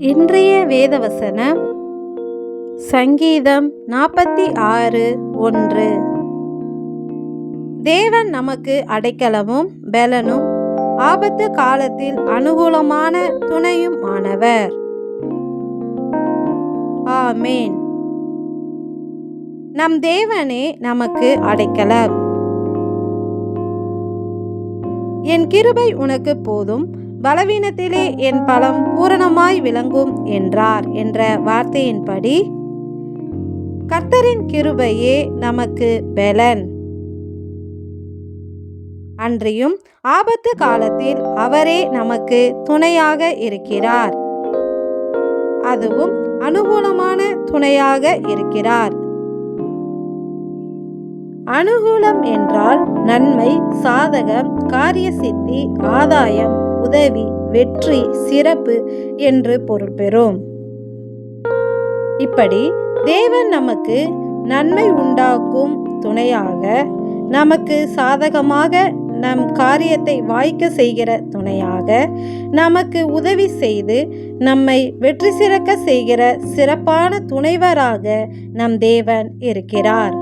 இன்றைய வேதவசனம் சங்கீதம் நாற்பத்தி ஆறு ஒன்று. தேவன் நமக்கு அடைக்கலமும் பலனும் ஆபத்து காலத்தில் அனுகூலமான துணையும் ஆனவர். ஆமேன். நம் தேவனே நமக்கு அடைக்கலம். என் கிருபை உனக்கு போதும் பலவீனத்திலே என் பலம் பூரணமாய் விளங்கும் என்றார் என்ற வார்த்தையின்படி கர்த்தரின் கிருபையே நமக்கு பெலன். அன்றியும் ஆபத்து காலத்தில் அவரே நமக்கு துணையாக இருக்கிறார். அதுவும் அனுகூலமான துணையாக இருக்கிறார். அனுகூலம் என்றால் நன்மை சாதகம் காரிய சித்தி ஆதாயம் உதவி வெற்றி சிறப்பு என்று பொருள் பெறும். இப்படி தேவன் நமக்கு நன்மை உண்டாக்கும் துணையாக நமக்கு சாதகமாக நம் காரியத்தை வாய்க்க செய்கிற துணையாக நமக்கு உதவி செய்து நம்மை வெற்றி சிறக்க செய்கிற சிறப்பான துணைவராக நம் தேவன் இருக்கிறார்.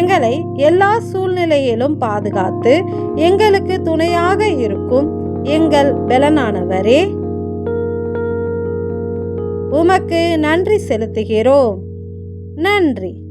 எங்களை எல்லா சூழ்நிலையிலும் பாதுகாத்து எங்களுக்கு துணையாக இருக்கும் எங்கள் பலனானவரே. உமக்கு நன்றி செலுத்துகிறோம். நன்றி.